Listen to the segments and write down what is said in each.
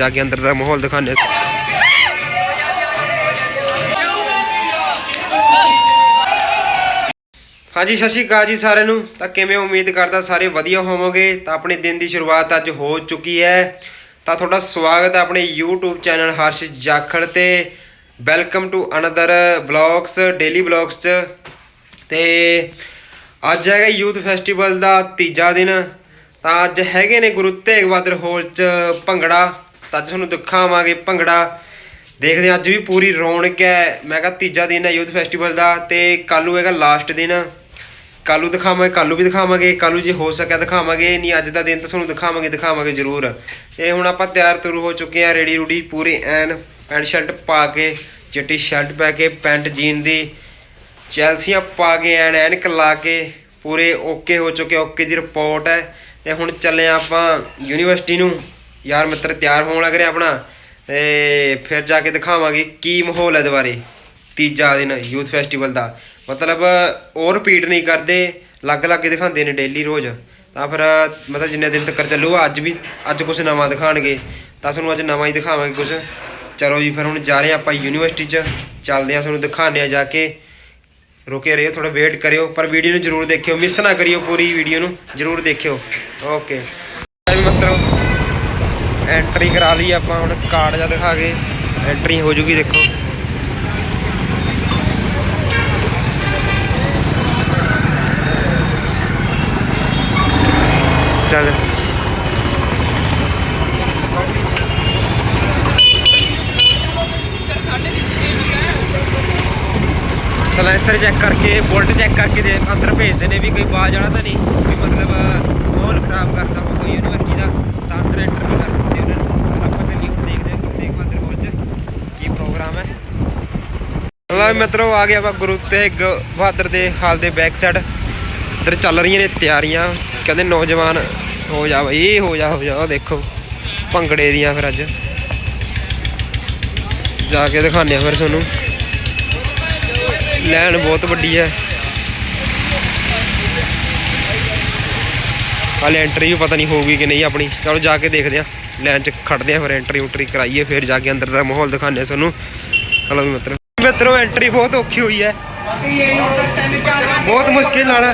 ਜਾ ਕੇ ਅੰਦਰ ਦਾ ਮਾਹੌਲ ਦਿਖਾਣੇ ਹਾਂਜੀ, ਸਤਿ ਸ਼੍ਰੀ ਅਕਾਲ ਜੀ ਸਾਰਿਆਂ ਨੂੰ। ਤਾਂ ਕਿਵੇਂ ਉਮੀਦ ਕਰਦਾ ਸਾਰੇ ਵਧੀਆ ਹੋਵੋਗੇ? ਤਾਂ ਆਪਣੇ ਦਿਨ ਦੀ ਸ਼ੁਰੂਆਤ ਅੱਜ ਹੋ ਚੁੱਕੀ ਹੈ। ਤਾਂ ਤੁਹਾਡਾ ਸਵਾਗਤ ਹੈ ਆਪਣੇ YouTube ਚੈਨਲ ਹਰਸ਼ ਜਾਖੜ ਤੇ। Welcome to another blogs daily blogs ਚ। ਤੇ ਅੱਜ ਹੈਗਾ ਯੂਥ ਫੈਸਟੀਵਲ ਦਾ ਤੀਜਾ ਦਿਨ। ਤਾਂ ਅੱਜ ਹੈਗੇ ਨੇ ਗੁਰੂ ਤੇਗ ਬਹਾਦਰ ਹੋਲ ਚ ਭੰਗੜਾ। ਤਾਂ ਅੱਜ ਤੁਹਾਨੂੰ ਦਿਖਾਵਾਂਗੇ ਭੰਗੜਾ। ਦੇਖਦੇ ਹਾਂ ਅੱਜ ਵੀ ਪੂਰੀ ਰੌਣਕ ਹੈ। ਮੈਂ ਕਿਹਾ ਤੀਜਾ ਦਿਨ ਹੈ ਯੂਥ ਫੈਸਟੀਵਲ ਦਾ ਤੇ ਕੱਲੂ ਹੈਗਾ ਲਾਸਟ ਦਿਨ। ਕੱਲੂ ਦਿਖਾਵਾਂਗੇ ਕੱਲੂ ਵੀ ਦਿਖਾਵਾਂਗੇ ਕੱਲੂ ਜੇ ਹੋ ਸਕਿਆ ਦਿਖਾਵਾਂਗੇ, ਨਹੀਂ ਅੱਜ ਦਾ ਦਿਨ ਤਾਂ ਤੁਹਾਨੂੰ ਦਿਖਾਵਾਂਗੇ ਦਿਖਾਵਾਂਗੇ ਜ਼ਰੂਰ। ਤੇ ਹੁਣ ਆਪਾਂ ਤਿਆਰ ਤੁਰ ਹੋ ਚੁੱਕੇ ਆ ਰੈਡੀ ਰੂਡੀ ਪੂਰੇ ਐਨ ਪੈਂਟ ਸ਼ਰਟ ਪਾ ਕੇ, ਚਿੱਟੀ ਸ਼ਰਟ ਪਾ ਕੇ, ਪੈਂਟ ਜੀਨ ਦੀ ਚੈਲਸੀਆਂ ਪਾ ਕੇ ਐਨ ਐਨਕ ਲਾ ਕੇ ਪੂਰੇ ਓਕੇ ਹੋ ਚੁੱਕੇ ਓਕੇ ਦੀ ਰਿਪੋਰਟ ਹੈ। ਤੇ ਹੁਣ ਚੱਲੇ ਹਾਂ ਆਪਾਂ ਯੂਨੀਵਰਸਿਟੀ ਨੂੰ। ਯਾਰ ਮਿੱਤਰ ਤਿਆਰ ਹੋਣ ਲੱਗ ਰਿਹਾ ਆਪਣਾ, ਤੇ ਫਿਰ ਜਾ ਕੇ ਦਿਖਾਵਾਂਗੇ ਕੀ ਮਾਹੌਲ ਹੈ ਦੁਬਾਰੇ ਤੀਜਾ ਦਿਨ ਯੂਥ ਫੈਸਟੀਵਲ ਦਾ। ਮਤਲਬ ਉਹ ਰਿਪੀਟ ਨਹੀਂ ਕਰਦੇ ਲੱਗ ਲੱਗ ਕੇ ਦਿਖਾਉਂਦੇ ਨੇ ਡੇਲੀ ਰੋਜ਼। ਤਾਂ ਫਿਰ ਮਤਲਬ ਜਿੰਨੇ ਦਿਨ ਤੱਕ ਚੱਲੂਗਾ, ਅੱਜ ਵੀ, ਅੱਜ ਕੁਝ ਨਵਾਂ ਦਿਖਾਣਗੇ ਤਾਂ ਤੁਹਾਨੂੰ ਅੱਜ ਨਵਾਂ ਹੀ ਦਿਖਾਵਾਂਗੇ ਕੁਝ ਚਲੋ ਜੀ, ਫਿਰ ਹੁਣ ਜਾ ਰਹੇ ਹਾਂ ਆਪਾਂ ਯੂਨੀਵਰਸਿਟੀ 'ਚ। ਚੱਲਦੇ ਹਾਂ ਤੁਹਾਨੂੰ ਦਿਖਾਉਂਦੇ ਆ ਜਾ ਕੇ। ਰੁਕੇ ਰਹੋ ਥੋੜਾ ਵੇਟ ਕਰਿਓ, ਪਰ ਵੀਡੀਓ ਨੂੰ ਜਰੂਰ ਦੇਖਿਓ ਮਿਸ ਨਾ ਕਰਿਓ ਪੂਰੀ ਵੀਡੀਓ ਨੂੰ, ਜਰੂਰ ਦੇਖਿਓ। ਓਕੇ ਵੀ ਮਤਲਬ ਐਂਟਰੀ ਕਰਾ ਲਈ ਆਪਾਂ ਹੁਣ, ਕਾਰਡ ਜਾਂ ਦਿਖਾ ਕੇ, ਐਂਟਰੀ ਹੋ ਜੂਗੀ ਦੇਖੋ। ਚੱਲ। ਸਲੈਂਸਰ ਚੈੱਕ ਕਰਕੇ, ਬੋਲਟ ਚੈੱਕ ਕਰਕੇ ਦੇ, ਅੰਦਰ ਭੇਜਦੇ ਨੇ ਵੀ ਕੋਈ ਬਾਜ ਵਾਲਾ ਤਾਂ ਨਹੀਂ, ਵੀ ਮਤਲਬ, ਮਾਹੌਲ ਖਰਾਬ ਕਰਦਾ ਕੋਈ ਯੂਨੀਵਰਸਿਟੀ ਦਾ, ਤਾਂ ਅੰਦਰ ਐਂਟਰ ਨਹੀਂ ਕਰ ਦਿੰਦੇ ਉਹਨਾਂ ਨੂੰ ਫਿਰ ਆਪਾਂ ਤੇ ਲਿੰਕ ਦੇਖਦੇ ਹਾਂ ਦੇਖ ਮੰਦਰ ਕੋਲ ਚ ਕੀ ਪ੍ਰੋਗਰਾਮ ਹੈ ਲਓ ਮਿੱਤਰੋ, ਆ ਗਿਆ ਆਪਾਂ ਗੁਰੂ ਤੇ ਬਹਾਦਰ ਦੇ ਹਾਲ ਦੇ ਬੈਕ ਸਾਈਡ ਇੱਧਰ ਚੱਲ ਰਹੀਆਂ ਨੇ ਤਿਆਰੀਆਂ। ਕਹਿੰਦੇ ਨੌਜਵਾਨ, ਹੋ ਜਾ ਬਈ, ਹੋ ਜਾ ਹੋ ਜਾ ਦੇਖੋ, ਭੰਗੜੇ ਦੀਆਂ ਫਿਰ ਅੱਜ। ਜਾ ਕੇ ਦਿਖਾਉਂਦੇ ਆ ਫਿਰ ਤੁਹਾਨੂੰ। ਲੈਣ ਬਹੁਤ ਵੱਡੀ ਹੈ। ਹਾਲੇ ਐਂਟਰੀ ਵੀ ਪਤਾ ਨਹੀਂ ਹੋਊਗੀ ਕਿ ਨਹੀਂ ਆਪਣੀ। ਚਲੋ ਜਾ ਕੇ ਦੇਖਦੇ ਆ ਲਾਈਨ 'ਚ ਖੜਦੇ ਆ ਫਿਰ ਐਂਟਰੀ ਉਂਟਰੀ ਕਰਾਈਏ, ਫਿਰ ਜਾ ਕੇ ਅੰਦਰ ਦਾ ਮਾਹੌਲ ਦਿਖਾਉਂਦੇ ਆ ਤੁਹਾਨੂੰ। ਚਲੋ ਵੀ ਮਤਲਬ ਮਿੱਤਰੋ ਐਂਟਰੀ ਬਹੁਤ ਔਖੀ ਹੋਈ ਹੈ। ਬਹੁਤ ਮੁਸ਼ਕਿਲ ਨਾਲ।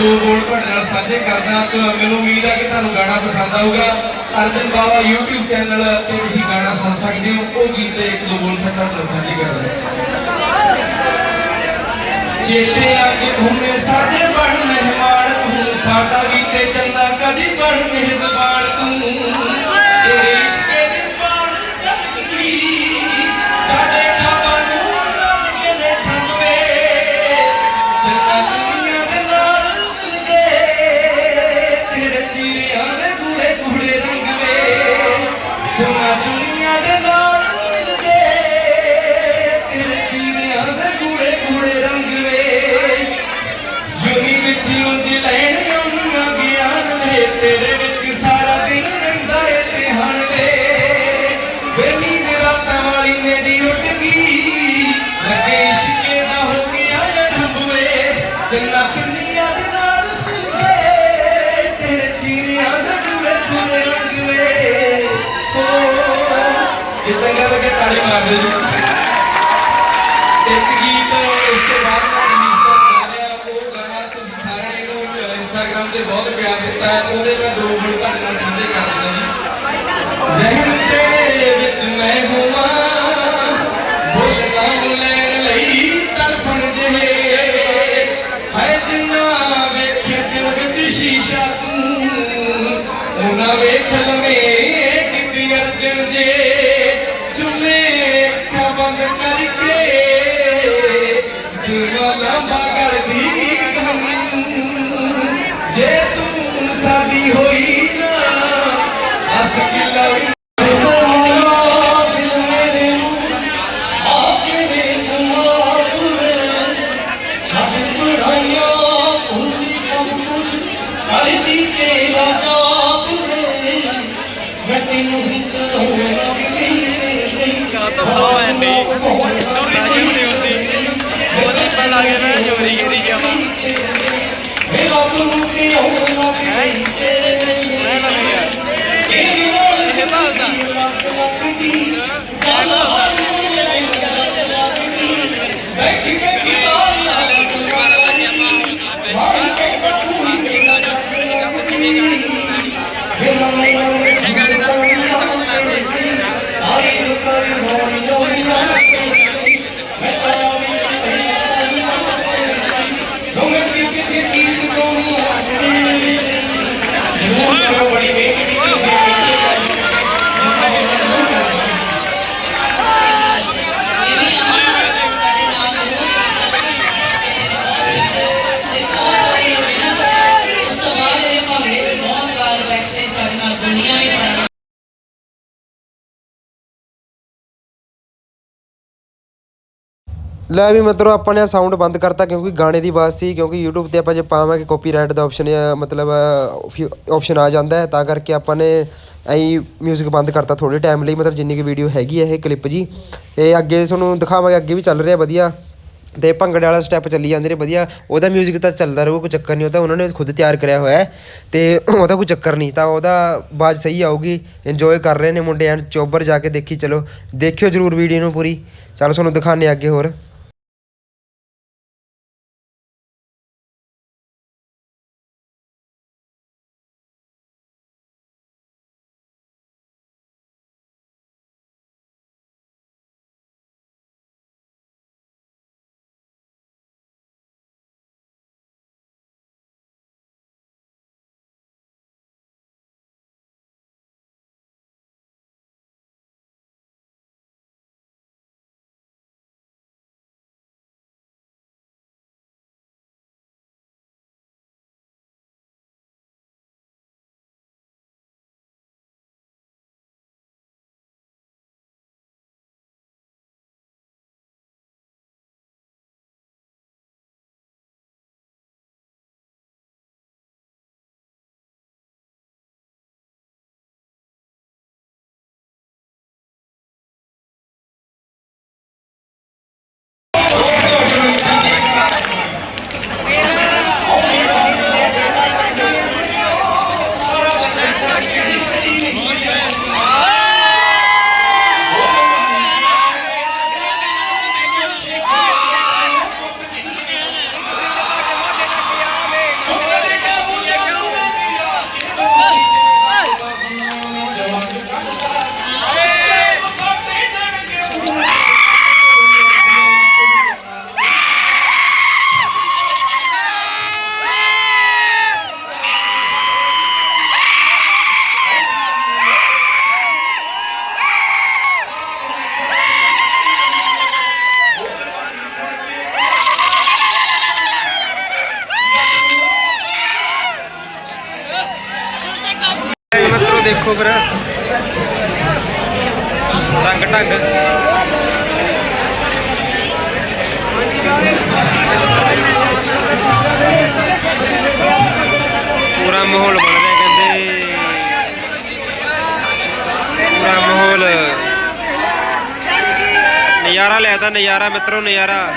ਦੋ ਬੋਲ ਤੁਹਾਡੇ ਨਾਲ ਸਾਂਝੇ ਕਰਨਾ ਮੈਨੂੰ ਉਮੀਦ ਹੈ ਕਿ ਤੁਹਾਨੂੰ ਗਾਣਾ ਪਸੰਦ ਆਊਗਾ। ਅਰਜਨ ਬਾਵਾ YouTube ਚੈਨਲ ਤੇ ਤੁਸੀਂ ਗਾਣਾ ਸੁਣ ਸਕਦੇ ਹੋ। ਉਹ ਗੀਤ ਦੇ ਇੱਕ ਦੋ ਬੋਲ ਸਾਡੇ ਨਾਲ ਸਾਂਝੇ ਕਰਨਾ ਚੇਤੇ ਅੱਜ ਘੁੰਮੇ ਸਾਡੇ ਤਾੜੀ ਮਾਰ ਦਿਓ ਇੱਕ ਗੀਤ Wow. ਲੈ ਵੀ ਮਤਲਬ ਆਪਾਂ ਨੇ ਸਾਊਂਡ ਬੰਦ ਕਰਤਾ ਕਿਉਂਕਿ ਗਾਣੇ ਦੀ ਆਵਾਜ਼ ਸੀ, ਕਿਉਂਕਿ YouTube ਤੇ ਆਪਾਂ ਜੇ ਪਾਵਾਂਗੇ ਕਾਪੀਰਾਈਟ ਦਾ ਆਪਸ਼ਨ ਮਤਲਬ ਆਪਸ਼ਨ ਆ ਜਾਂਦਾ ਤਾਂ ਕਰਕੇ ਆਪਾਂ ਨੇ ਐਂ ਮਿਊਜ਼ਿਕ ਬੰਦ ਕਰਤਾ ਥੋੜੇ ਟਾਈਮ ਲਈ, ਮਤਲਬ ਜਿੰਨੀ ਕਿ ਵੀਡੀਓ ਹੈਗੀ ਹੈ ਇਹ ਕਲਿੱਪ ਜੀ। ਇਹ ਅੱਗੇ ਤੁਹਾਨੂੰ ਦਿਖਾਵਾਂਗੇ, ਅੱਗੇ ਵੀ ਚੱਲ ਰਿਹਾ ਵਧੀਆ। ਤੇ ਭੰਗੜੇ ਵਾਲਾ ਸਟੈਪ ਚੱਲੀ ਜਾਂਦੇ ਨੇ, ਵਧੀਆ। ਉਹਦਾ ਮਿਊਜ਼ਿਕ ਤਾਂ ਚੱਲਦਾ ਰਹੂ, ਕੋਈ ਚੱਕਰ ਨਹੀਂ ਉਹਦਾ ਉਹਨਾਂ ਨੇ ਖੁਦ ਤਿਆਰ ਕਰਿਆ ਹੋਇਆ ਹੈ। ਤੇ ਉਹਦਾ ਕੋਈ ਚੱਕਰ ਨਹੀਂ, ਤਾਂ ਉਹਦਾ ਆਵਾਜ਼ ਸਹੀ ਆਊਗੀ ਇੰਜੋਏ ਕਰ ਰਹੇ ਨੇ ਮੁੰਡੇ ਐਂਡ ਚੋਬਰ ਜਾ ਕੇ ਦੇਖੀ, ਚਲੋ, ਦੇਖਿਓ ਜਰੂਰ ਵੀਡੀਓ ਨੂੰ ਪੂਰੀ। ਚਲ ਤੁਹਾਨੂੰ ਦਿਖਾਣੇ ਅੱਗੇ ਹੋਰ। ਦੇਖੋ ਫਿਰ। ਰੰਗ ਢੰਗ। ਪੂਰਾ ਮਾਹੌਲ ਬਣ ਰਿਹਾ ਕਹਿੰਦੇ। ਪੂਰਾ ਮਾਹੌਲ। ਨਜ਼ਾਰਾ ਲੈਦਾ ਨਜ਼ਾਰਾ ਮਿੱਤਰੋ, ਨਜ਼ਾਰਾ।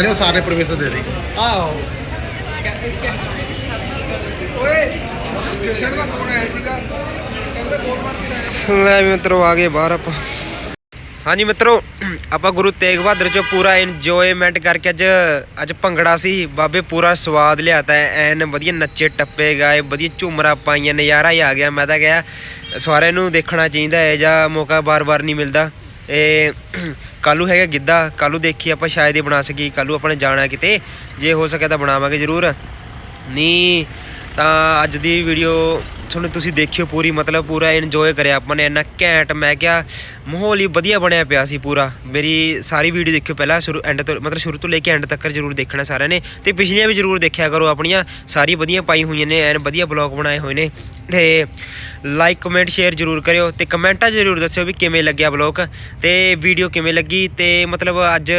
ਕਹਿੰਦੇ ਉਹ ਸਾਰੇ ਪਰਮਿਸ਼ਨ ਦੇ ਦੇ। ਆਹੋ। ਲੈ ਵੀ ਮਿੱਤਰੋ ਆ ਗਏ ਬਾਹਰ ਆਪਾਂ। ਹਾਂਜੀ ਮਿੱਤਰੋ ਆਪਾਂ ਗੁਰੂ ਤੇਗ ਬਹਾਦਰ ਚੋਂ ਪੂਰਾ ਇੰਜੋਇਮੈਂਟ ਕਰਕੇ ਅੱਜ ਅੱਜ ਭੰਗੜਾ ਸੀ। ਬਾਬੇ ਪੂਰਾ ਸਵਾਦ ਲਿਆਤਾ ਐਨ ਵਧੀਆ ਨੱਚੇ ਟੱਪੇ ਗਾਏ ਵਧੀਆ ਝੂਮਰਾ ਪਾਈਆਂ ਨਜ਼ਾਰਾ ਹੀ ਆ ਗਿਆ। ਮੈਂ ਤਾਂ ਕਿਹਾ ਸਾਰਿਆਂ ਨੂੰ ਦੇਖਣਾ ਚਾਹੀਦਾ ਹੈ ਜਾਂ ਮੌਕਾ ਬਾਰ-ਬਾਰ ਨਹੀਂ ਮਿਲਦਾ। ਇਹ ਕੱਲੂ ਹੈਗਾ ਗਿੱਧਾ। ਕੱਲੂ ਦੇਖੀ ਆਪਾਂ ਸ਼ਾਇਦ ਹੀ ਬਣਾ ਸਕੀ ਕੱਲੂ ਆਪਾਂ ਨੇ ਜਾਣਾ ਕਿਤੇ। ਜੇ ਹੋ ਸਕਿਆ ਤਾਂ ਬਣਾਵਾਂਗੇ ਜ਼ਰੂਰ। ਨਹੀਂ ਤਾਂ ਅੱਜ ਦੀ ਵੀਡੀਓ ਤੁਹਾਨੂੰ ਤੁਸੀਂ ਦੇਖਿਓ ਪੂਰੀ, ਮਤਲਬ ਪੂਰਾ ਇੰਜੋਏ ਕਰਿਆ ਆਪਾਂ ਨੇ, ਇੰਨਾ ਘੈਂਟ, ਮੈਂ ਕਿਹਾ ਮਾਹੌਲ ਹੀ ਵਧੀਆ ਬਣਿਆ ਪਿਆ ਸੀ ਪੂਰਾ। ਮੇਰੀ ਸਾਰੀ ਵੀਡੀਓ ਦੇਖਿਓ ਪਹਿਲਾਂ, ਸ਼ੁਰੂ ਐਂਡ ਤੋਂ, ਮਤਲਬ ਸ਼ੁਰੂ ਤੋਂ ਲੈ ਕੇ ਐਂਡ ਤੱਕ ਜ਼ਰੂਰ ਦੇਖਣਾ ਸਾਰਿਆਂ ਨੇ। ਤੇ ਪਿਛਲੀਆਂ ਵੀ ਜ਼ਰੂਰ ਦੇਖਿਆ ਕਰੋ ਆਪਣੀਆਂ, ਸਾਰੀ ਵਧੀਆ ਪਾਈ ਹੋਈਆਂ ਨੇ, ਐਨ ਵਧੀਆ ਬਲੌਗ ਬਣਾਏ ਹੋਏ ਨੇ। ਤੇ ਲਾਈਕ ਕਮੈਂਟ ਸ਼ੇਅਰ ਜ਼ਰੂਰ ਕਰਿਓ ਤੇ ਕਮੈਂਟਾਂ ਜ਼ਰੂਰ ਦੱਸਿਓ ਵੀ ਕਿਵੇਂ ਲੱਗਿਆ ਬਲੌਗ ਤੇ ਵੀਡੀਓ ਕਿਵੇਂ ਲੱਗੀ, ਤੇ ਮਤਲਬ ਅੱਜ,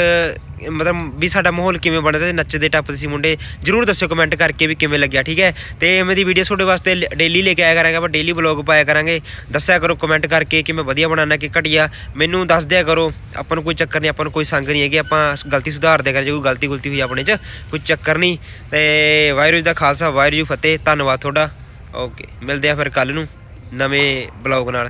ਮਤਲਬ ਵੀ ਸਾਡਾ ਮਾਹੌਲ ਕਿਵੇਂ ਬਣਦਾ ਤੇ ਨੱਚਦੇ, ਟੱਪਦੇ ਸੀ ਮੁੰਡੇ, ਜ਼ਰੂਰ ਦੱਸਿਓ ਕਮੈਂਟ ਕਰਕੇ ਵੀ ਕਿਵੇਂ ਲੱਗਿਆ, ਠੀਕ ਹੈ? ਤੇ ਦੀ ਵੀਡੀਓ ਤੁਹਾਡੇ ਵਾਸਤੇ ਡੇਲੀ ਲੈ ਕੇ ਆਇਆ ਕਰਾਂਗੇ, ਆਪਾਂ ਡੇਲੀ ਬਲੌਗ ਪਾਇਆ ਕਰਾਂਗੇ। ਦੱਸਿਆ ਕਰੋ ਕਮੈਂਟ ਕਰਕੇ ਕਿ ਮੈਂ ਵਧੀਆ ਬਣਾਉਣਾ, ਕਿ ਘਟੀਆ। ਮੈਨੂੰ ਦੱਸ ਦਿਆ ਕਰੋ, ਆਪਾਂ ਨੂੰ ਕੋਈ ਚੱਕਰ ਨਹੀਂ, ਆਪਾਂ ਨੂੰ ਕੋਈ ਸੰਗ ਨਹੀਂ ਹੈਗੀ, ਆਪਾਂ ਗਲਤੀ ਸੁਧਾਰ ਦਿਆ ਕਰ ਕੋਈ ਗਲਤੀ ਗੁਲਤੀ ਹੋਈ ਆਪਣੇ 'ਚ, ਕੋਈ ਚੱਕਰ ਨਹੀਂ। ਤੇ ਵਾਹਿਗੁਰੂ ਜੀ ਦਾ ਖਾਲਸਾ, ਵਾਹਿਗੁਰੂ ਜੀ ਫਤਿਹ, ਧੰਨਵਾਦ ਤੁਹਾਡਾ। ਓਕੇ ਮਿਲਦੇ ਆ ਫਿਰ ਕੱਲ ਨੂੰ ਨਵੇਂ ਬਲੌਗ ਨਾਲ।